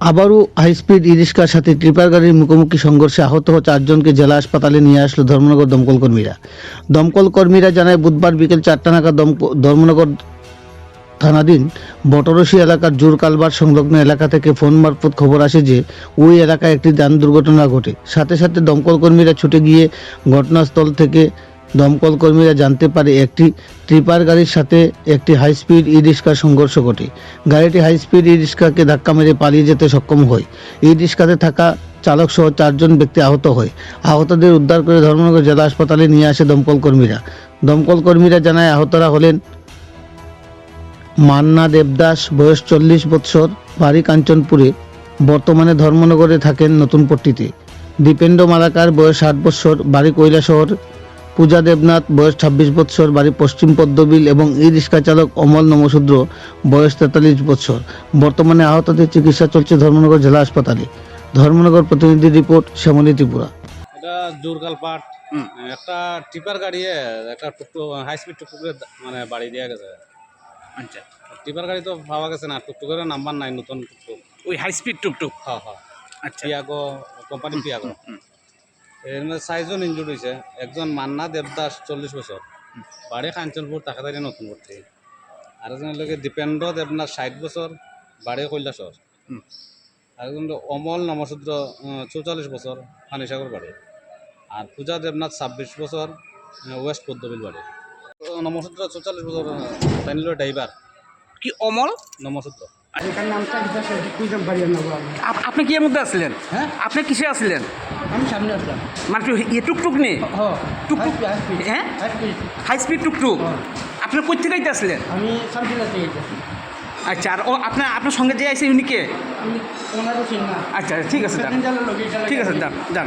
আবারও হাইস্পিড ই রিক্সার সাথে ট্রিপার গাড়ির মুখোমুখি সংঘর্ষে আহত হওয়া চারজনকে জেলা হাসপাতালে নিয়ে আসলো ধর্মনগর দমকল কর্মীরা। দমকল কর্মীরা জানায়, বুধবার বিকেল চারটা নাগাদ ধর্মনগর থানাধীন বটরসি এলাকার জোর কালবার সংলগ্ন এলাকা থেকে ফোন মারফত খবর আসে যে, ওই এলাকায় একটি যান দুর্ঘটনা ঘটে। সাথে সাথে দমকল কর্মীরা ছুটে গিয়ে ঘটনাস্থল থেকে দমকল কর্মীরা জানতে পারে একটি ট্রিপার গাড়ির সাথে একটি হাই স্পিড ই রিক্সার সংঘর্ষ ঘটে। গাড়িটি হাই স্পিড ই রিক্সাকে ধাক্কা মেরে পালিয়ে যেতে সক্ষম হয়। ই রিক্সাতে থাকা চালক সহ চারজন ব্যক্তি আহত হয়। আহতদের উদ্ধার করে ধর্মনগর জেলা হাসপাতালে নিয়ে আসে দমকল কর্মীরা। দমকল কর্মীরা জানায় আহতরা হলেন মান্না দেবদাস, বয়স চল্লিশ বৎসর, বাড়ি কাঞ্চনপুরে। বর্তমানে ধর্মনগরে থাকেন নতুন পট্টিতে। দীপেন্দ্র মালাকার, বয়স ষাট বৎসর, বাড়ি কৈলাসহর। পূজা দেবনাথ বয়স ছাব্বিশ বৎসর বাড়ি পশ্চিম পদ্মবিল এবং ই রিক্সা চালক অমল নমশূদ্র বয়স তেতাল্লিশ বৎসর। বর্তমানে আহতদের চিকিৎসা চলছে ধর্মনগর জেলা হাসপাতালে। ধর্মনগর প্রতিনিধি রিপোর্ট শ্যামলী ত্রিপুরা। এটা জোরকাল পাট। একটা টিপার গাড়ি একটা টুকটুক হাই স্পিড টুকটুকের মানে বাড়ি দিয়ে গেছে। আচ্ছা। টিপার গাড়ি তো পাওয়া গেছে না টুকটুকের নাম্বার নাই নতুন টুকটুক। ওই হাই স্পিড টুকটুক? হ্যাঁ হ্যাঁ। আচ্ছা। পিয়াগো কোম্পানি পিয়াগো এর মধ্যে চারজন ইনজুর্ড হয়েছে একজন মান্না দেবদাস চল্লিশ বছর বাড়ি কাঞ্চনপুর তাকাতারি নতুন করতে আর একজন লোকে দীপেন্দ্র দেবনাথ ষাট বছর বাড়ি কৈলাসর। আর একজন অমল নমশূদ্র চৌচল্লিশ বছর ফানিসাগর বাড়ি আর পূজা দেবনাথ ছাব্বিশ বছর ওয়েস্ট পদ্মবিল বাড়ি তো নমশূদ্র চৌচল্লিশ বছর তাই ড্রাইভার কি অমল? নমশূদ্র আপনি কি এর মধ্যে আসলেন হ্যাঁ? আপনি কিসে আসলেন আমি সামনে আসলাম মানে ইয়ে টুকটুক নেই টুকটুক হ্যাঁ? হাই স্পিড টুকটুক। আপনি কই থেকে আইতে আসলেন আমি আচ্ছা আর ও আপনার আপনার সঙ্গে যে আইসে উনি কে আচ্ছা ঠিক আছে ঠিক আছে যান যান